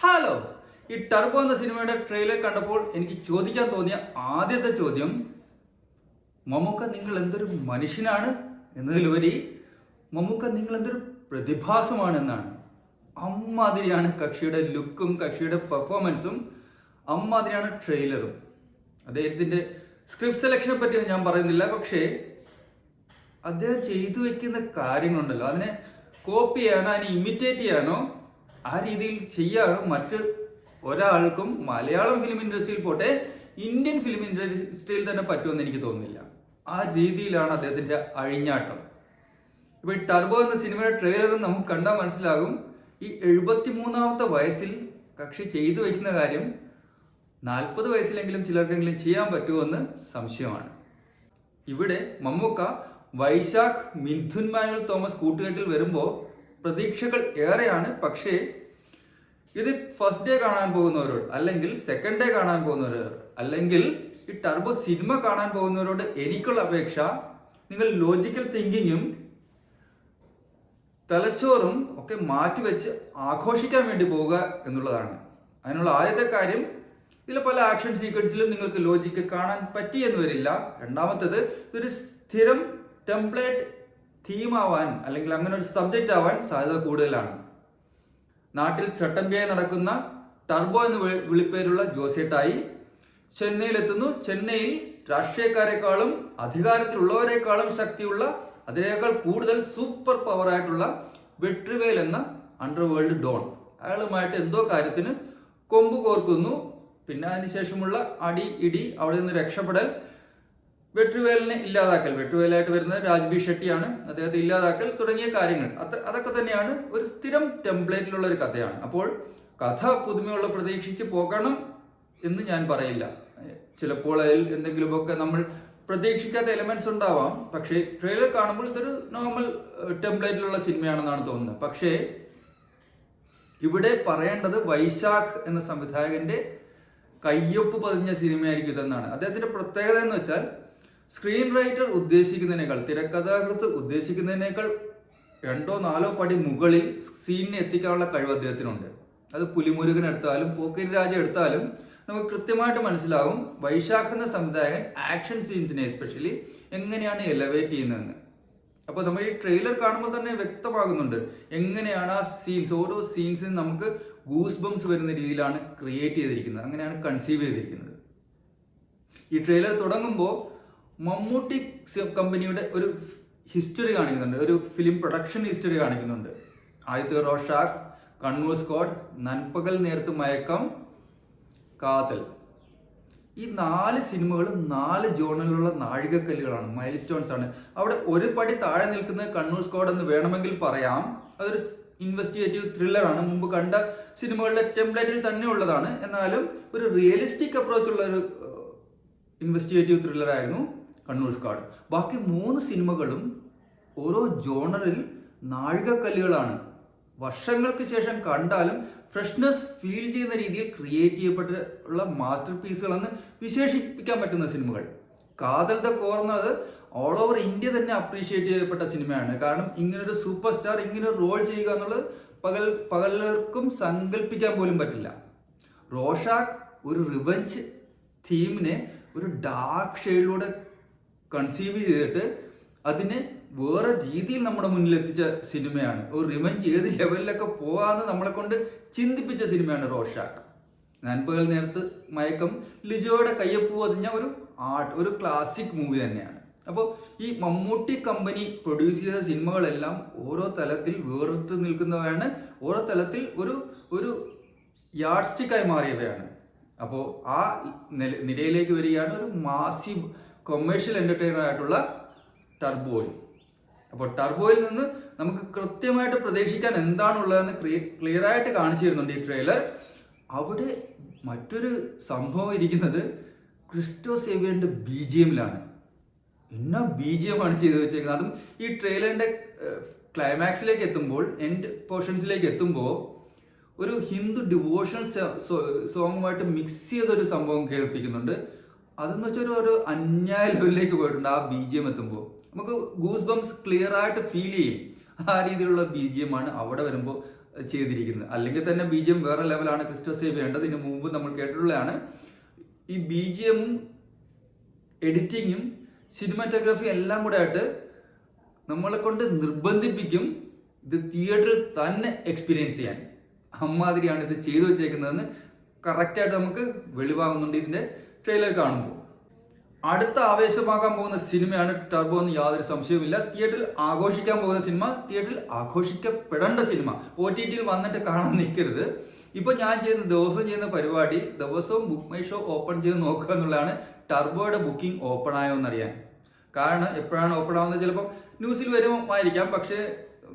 Hello ഈ turbo എന്ന സിനിമയുടെ ട്രെയിലർ കണ്ടപ്പോൾ എനിക്ക് ചോദിക്കാൻ തോന്നിയ ആദ്യത്തെ ചോദ്യം മമ്മൂക്ക നിങ്ങൾ എന്തൊരു മനുഷ്യനാണ് എന്നതിലുപരി മമ്മൂക്ക നിങ്ങൾ എന്തൊരു പ്രതിഭാസമാണ് എന്നാണ്. അമ്മാതിരിയാണ് കക്ഷിയുടെ ലുക്കും കക്ഷിയുടെ പെർഫോമൻസും അമ്മാതിരിയാണ് ട്രെയിലറും അദ്ദേഹത്തിന്റെ സ്ക്രിപ്റ്റ് സെലക്ഷനെ പറ്റി ഞാൻ പറയുന്നില്ല പക്ഷേ അദ്ദേഹം ചെയ്തു വെക്കുന്ന കാര്യങ്ങളുണ്ടല്ലോ. അതിനെ കോപ്പി ചെയ്യാനോ അതിനെ ഇമിറ്റേറ്റ് ചെയ്യാനോ ആ രീതിയിൽ ചെയ്യാതെ മറ്റ് ഒരാൾക്കും മലയാളം ഫിലിം ഇൻഡസ്ട്രിയിൽ പോട്ടെ ഇന്ത്യൻ ഫിലിം ഇൻഡസ്ട്രിയിൽ തന്നെ പറ്റുമെന്ന് എനിക്ക് തോന്നുന്നില്ല. ആ രീതിയിലാണ് അദ്ദേഹത്തിന്റെ അഴിഞ്ഞാട്ടം. ഇപ്പൊ ഈ ടർബോ എന്ന സിനിമയുടെ ട്രെയിലർ നമുക്ക് കണ്ടാൽ മനസ്സിലാകും. ഈ എഴുപത്തി മൂന്നാമത്തെ വയസ്സിൽ കക്ഷി ചെയ്തു വെക്കുന്ന കാര്യം നാൽപ്പത് വയസ്സിലെങ്കിലും ചിലർക്കെങ്കിലും ചെയ്യാൻ പറ്റുമോ സംശയമാണ്. ഇവിടെ മമ്മൂക്ക വൈശാഖ് മിഥുൻ മാനുവൽ തോമസ് കൂട്ടുകെട്ടിൽ വരുമ്പോൾ പ്രതീക്ഷകൾ ഏറെയാണ്. പക്ഷേ ഇത് ഫസ്റ്റ് ഡേ കാണാൻ പോകുന്നവരോട് അല്ലെങ്കിൽ സെക്കൻഡ് ഡേ കാണാൻ പോകുന്നവരോട് അല്ലെങ്കിൽ ഈ ടർബോ സിനിമ കാണാൻ പോകുന്നവരോട് എനിക്കുള്ള അപേക്ഷ നിങ്ങൾ ലോജിക്കൽ തിങ്കിങ്ങും തലച്ചോറും ഒക്കെ മാറ്റിവെച്ച് ആഘോഷിക്കാൻ വേണ്ടി പോവുക എന്നുള്ളതാണ്. അതിനുള്ള ആദ്യത്തെ കാര്യം ഇതിലെ പല ആക്ഷൻ സീക്വൻസിലും നിങ്ങൾക്ക് ലോജിക്ക് കാണാൻ പറ്റിയെന്ന് വരില്ല. രണ്ടാമത്തേത് ഇതൊരു സ്ഥിരം ടെംപ്ലേറ്റ് തീം ആവാൻ അല്ലെങ്കിൽ അങ്ങനെ ഒരു സബ്ജക്റ്റ് ആവാൻ സാധ്യത കൂടുതലാണ്. നാട്ടിൽ ചട്ടമ്പിയായി നടക്കുന്ന ടർബോ എന്ന് വിളിപ്പേരുള്ള ജോസേട്ടായി ചെന്നൈയിലെത്തുന്നു. ചെന്നൈയിൽ രാഷ്ട്രീയക്കാരെക്കാളും അധികാരത്തിലുള്ളവരെക്കാളും ശക്തിയുള്ള അതിനേക്കാൾ കൂടുതൽ സൂപ്പർ പവർ ആയിട്ടുള്ള വെട്രിവേൽ എന്ന അണ്ടർവേൾഡ് ഡോൺ. അയാളുമായിട്ട് എന്തോ കാര്യത്തിന് കൊമ്പ് കോർക്കുന്നു. പിന്നെ അതിനുശേഷമുള്ള അടി ഇടി അവിടെ നിന്ന് രക്ഷപ്പെടൽ വെട്രിവേലിനെ ഇല്ലാതാക്കൽ. വെട്രിവേലായിട്ട് വരുന്നത് രാജ്ബി ഷെട്ടിയാണ് അദ്ദേഹത്തെ ഇല്ലാതാക്കൽ തുടങ്ങിയ കാര്യങ്ങൾ. അത് അതൊക്കെ തന്നെയാണ് ഒരു സ്ഥിരം ടെംപ്ലേറ്റിലുള്ള ഒരു കഥയാണ്. അപ്പോൾ കഥ പുതുമയുള്ള പ്രതീക്ഷിച്ച് പോകണം എന്ന് ഞാൻ പറയില്ല. ചിലപ്പോൾ അതിൽ എന്തെങ്കിലുമൊക്കെ നമ്മൾ പ്രതീക്ഷിക്കാത്ത എലമെന്റ്സ് ഉണ്ടാവാം. പക്ഷേ ട്രെയിലർ കാണുമ്പോൾ ഇതൊരു നോർമൽ ടെംപ്ലേറ്റിലുള്ള സിനിമയാണെന്നാണ് തോന്നുന്നത്. പക്ഷേ ഇവിടെ പറയേണ്ടത് വൈശാഖ് എന്ന സംവിധായകന്റെ കയ്യൊപ്പ് പതിഞ്ഞ സിനിമയായിരിക്കും ഇതെന്നാണ്. അദ്ദേഹത്തിന്റെ പ്രത്യേകത എന്ന് വെച്ചാൽ സ്ക്രീൻ റൈറ്റർ ഉദ്ദേശിക്കുന്നതിനേക്കാൾ തിരക്കഥാകൃത്ത് ഉദ്ദേശിക്കുന്നതിനേക്കാൾ രണ്ടോ നാലോ പടി മുകളിൽ സീനിനെ എത്തിക്കാനുള്ള കഴിവ് അദ്ദേഹത്തിനുണ്ട്. അത് പുലിമുരുകൻ എടുത്താലും പോക്കിൻ രാജ എടുത്താലും നമുക്ക് കൃത്യമായിട്ട് മനസ്സിലാകും വൈശാഖ് എന്ന സംവിധായകൻ ആക്ഷൻ സീൻസിനെ എസ്പെഷ്യലി എങ്ങനെയാണ് എലവേറ്റ് ചെയ്യുന്നതെന്ന്. അപ്പോൾ നമ്മൾ ഈ ട്രെയിലർ കാണുമ്പോൾ തന്നെ വ്യക്തമാകുന്നുണ്ട് എങ്ങനെയാണ് ആ സീൻസ് ഓരോ സീൻസിനും നമുക്ക് ഗൂസ് ബംസ് വരുന്ന രീതിയിലാണ് ക്രിയേറ്റ് ചെയ്തിരിക്കുന്നത് അങ്ങനെയാണ് കൺസീവ് ചെയ്തിരിക്കുന്നത്. ഈ ട്രെയിലർ തുടങ്ങുമ്പോൾ മമ്മൂട്ടി കമ്പനിയുടെ ഒരു ഹിസ്റ്ററി കാണിക്കുന്നുണ്ട്. ഒരു ഫിലിം പ്രൊഡക്ഷൻ ഹിസ്റ്ററി കാണിക്കുന്നുണ്ട്. Aditya Rorschach Kannur squad Nanpakal Nerathu Mayakkam Kaathal. ഈ നാല് സിനിമകളും നാല് ജോണിലുള്ള നാഴികക്കല്ലുകളാണ് മൈൽ സ്റ്റോൺസ് ആണ് അവിടെ ഒരു പടി താഴെ നിൽക്കുന്നത് കണ്ണൂർ സ്കോഡ് എന്ന് വേണമെങ്കിൽ പറയാം. അതൊരു ഇൻവെസ്റ്റിഗേറ്റീവ് ത്രില്ലറാണ് മുമ്പ് കണ്ട സിനിമകളുടെ ടെംപ്ലേറ്റിൽ തന്നെ ഉള്ളതാണ്. എന്നാലും ഒരു റിയലിസ്റ്റിക് അപ്രോച്ചുള്ള ഒരു ഇൻവെസ്റ്റിഗേറ്റീവ് ത്രില്ലർ ആയിരുന്നു. കണ്ണൂർ സ്കാഡ് ബാക്കി മൂന്ന് സിനിമകളും ഓരോ ജോണറിൽ നാഴികക്കല്ലുകളാണ്. വർഷങ്ങൾക്ക് ശേഷം കണ്ടാലും ഫ്രഷ്നെസ് ഫീൽ ചെയ്യുന്ന രീതിയിൽ ക്രിയേറ്റ് ചെയ്യപ്പെട്ടുള്ള മാസ്റ്റർ പീസുകളെന്ന് വിശേഷിപ്പിക്കാൻ പറ്റുന്ന സിനിമകൾ. Kaathal the കോർന്നത് all over India തന്നെ അപ്രീഷിയേറ്റ് ചെയ്യപ്പെട്ട സിനിമയാണ്. കാരണം ഇങ്ങനൊരു സൂപ്പർ സ്റ്റാർ ഇങ്ങനെ റോൾ ചെയ്യുക എന്നുള്ളത് പകൽ പകലർക്കും സങ്കല്പിക്കാൻ പോലും പറ്റില്ല. റോഷാക്ക് ഒരു റിവഞ്ച് തീമിനെ ഒരു ഡാർക്ക് ഷെയ്ഡിലൂടെ കൺസീവ് ചെയ്തിട്ട് അതിനെ വേറെ രീതിയിൽ നമ്മുടെ മുന്നിൽ എത്തിച്ച സിനിമയാണ്. ഒരു റിവഞ്ച് ഏത് ലെവലിലൊക്കെ പോകാമെന്ന് നമ്മളെ കൊണ്ട് ചിന്തിപ്പിച്ച സിനിമയാണ് റോഷാക്ക്. നൻപകൽ നേരത്ത് മയക്കം ലിജോയുടെ കയ്യൊപ്പ് പതിഞ്ഞ ഒരു ആർട്ട് ഒരു ക്ലാസിക് മൂവി തന്നെയാണ്. അപ്പോൾ ഈ മമ്മൂട്ടി കമ്പനി പ്രൊഡ്യൂസ് ചെയ്ത സിനിമകളെല്ലാം ഓരോ തലത്തിൽ വേറിട്ട് നിൽക്കുന്നവയാണ്. ഓരോ തലത്തിൽ ഒരു ഒരു യാർഡ് സ്റ്റിക്കായി മാറിയവയാണ്. അപ്പോൾ ആ നിലയിലേക്ക് വരികയാണ് ഒരു മാസീവ് കൊമേഴ്ഷ്യൽ എന്റർടൈനർ ആയിട്ടുള്ള ടർബോയിൽ അപ്പോൾ ടർബോയിൽ നിന്ന് നമുക്ക് കൃത്യമായിട്ട് പ്രതീക്ഷിക്കാൻ എന്താണുള്ളതെന്ന് ക്ലിയർ ആയിട്ട് കാണിച്ചു തരുന്നുണ്ട് ഈ ട്രെയിലർ അവിടെ മറ്റൊരു സംഭവം ഇരിക്കുന്നത് ക്രിസ്റ്റോ സേവിയറിന്റെ ബി ജി എമ്മിലാണ്. എന്നാ ബി ജി എം ആണ് ചെയ്തു വെച്ചേക്കുന്നത്? അതും ഈ ട്രെയിലറിന്റെ ക്ലൈമാക്സിലേക്ക് എത്തുമ്പോൾ എൻഡ് പോർഷൻസിലേക്ക് എത്തുമ്പോൾ ഒരു ഹിന്ദു ഡിവോഷണൽ സോങ്ങുമായിട്ട് മിക്സ് ചെയ്തൊരു സംഭവം കേൾപ്പിക്കുന്നുണ്ട്. അതെന്ന് വെച്ചാൽ ഒരു- അന്യായ ലെവലിലേക്ക് പോയിട്ടുണ്ട് ആ ബി ജി എം എത്തുമ്പോൾ നമുക്ക് ഗൂസ് ബംസ് ക്ലിയർ ആയിട്ട് ഫീൽ ചെയ്യും. ആ രീതിയിലുള്ള ബി ജി എം ആണ് അവിടെ വരുമ്പോൾ ചെയ്തിരിക്കുന്നത്. അല്ലെങ്കിൽ തന്നെ ബി ജി എം വേറെ ലെവലാണ് ക്രിസ്റ്റോസ് വേണ്ടത് ഇതിന് മുമ്പ് നമ്മൾ കേട്ടിട്ടുള്ളതാണ്. ഈ ബി ജി എമ്മും എഡിറ്റിങ്ങും സിനിമാറ്റോഗ്രാഫി എല്ലാം കൂടെ ആയിട്ട് നമ്മളെ കൊണ്ട് നിർബന്ധിപ്പിക്കും ഇത് തിയേറ്ററിൽ തന്നെ എക്സ്പീരിയൻസ് ചെയ്യാൻ. അമ്മാതിരിയാണ് ഇത് ചെയ്തു വെച്ചേക്കുന്നതെന്ന് കറക്റ്റായിട്ട് നമുക്ക് വെളിവാകുന്നുണ്ട് ഇതിന്റെ ട്രെയിലർ കാണുമ്പോൾ. അടുത്ത ആവേശമാകാൻ പോകുന്ന സിനിമയാണ് ടർബോ എന്ന് യാതൊരു സംശയവുമില്ല. തിയേറ്ററിൽ ആഘോഷിക്കാൻ പോകുന്ന സിനിമ തിയേറ്ററിൽ ആഘോഷിക്കപ്പെടേണ്ട സിനിമ. ഒ ടി ടിയിൽ വന്നിട്ട് കാണാൻ നിൽക്കരുത്. ഇപ്പൊ ഞാൻ ചെയ്യുന്ന ദിവസം ചെയ്യുന്ന പരിപാടി ദിവസവും ബുക്ക് മൈ ഷോ ഓപ്പൺ ചെയ്ത് നോക്കുക എന്നുള്ളതാണ് ടർബോയുടെ ബുക്കിംഗ് ഓപ്പൺ ആയോ എന്നറിയാൻ. കാരണം എപ്പോഴാണ് ഓപ്പൺ ആവുന്നത് ചിലപ്പോൾ ന്യൂസിൽ വരുമായിരിക്കാം. പക്ഷേ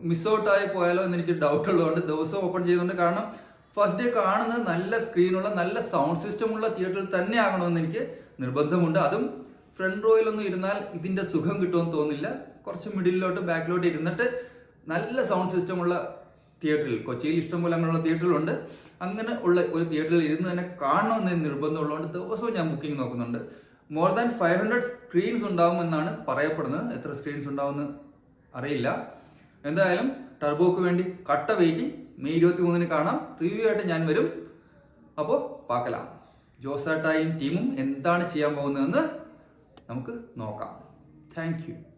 മിസ് ഔട്ട് ആയി പോയാലോ എന്ന് എനിക്ക് ഡൗട്ട് ഉള്ളതുകൊണ്ട് ദിവസം ഓപ്പൺ ചെയ്തുകൊണ്ട് കാരണം ഫസ്റ്റ് ഡേ കാണുന്നത് നല്ല സ്ക്രീനുള്ള നല്ല സൗണ്ട് സിസ്റ്റം ഉള്ള തിയേറ്ററിൽ തന്നെ ആകണമെന്ന് എനിക്ക് നിർബന്ധമുണ്ട്. അതും ഫ്രണ്ട് റോയിലൊന്നും ഇരുന്നാൽ ഇതിന്റെ സുഖം കിട്ടുമെന്ന് തോന്നില്ല കുറച്ച് മിഡിലോട്ട് ബാക്കിലോട്ട് ഇരുന്നിട്ട് നല്ല സൗണ്ട് സിസ്റ്റം ഉള്ള തിയേറ്ററിൽ കൊച്ചിയിൽ ഇഷ്ടംപോലെ അങ്ങനെയുള്ള തിയേറ്ററുകളുണ്ട് അങ്ങനെ ഉള്ള ഒരു തിയേറ്ററിൽ ഇരുന്ന് തന്നെ കാണണമെന്ന് നിർബന്ധമുള്ളതുകൊണ്ട് ദിവസവും ഞാൻ ബുക്കിംഗ് നോക്കുന്നുണ്ട്. More than five hundred screens ഉണ്ടാവുമെന്നാണ് പറയപ്പെടുന്നത്. എത്ര സ്ക്രീൻസ് ഉണ്ടാവുമെന്ന് അറിയില്ല. എന്തായാലും ടർബോക്ക് വേണ്ടി കട്ട വെയിറ്റിംഗ് മെയ് ഇരുപത്തി മൂന്നിന് കാണാം. റിവ്യൂ ആയിട്ട് ഞാൻ വരും. അപ്പോൾ പാക്കലാം. ജോസാട്ടായും ടീമും എന്താണ് ചെയ്യാൻ പോകുന്നതെന്ന് നമുക്ക് നോക്കാം. താങ്ക്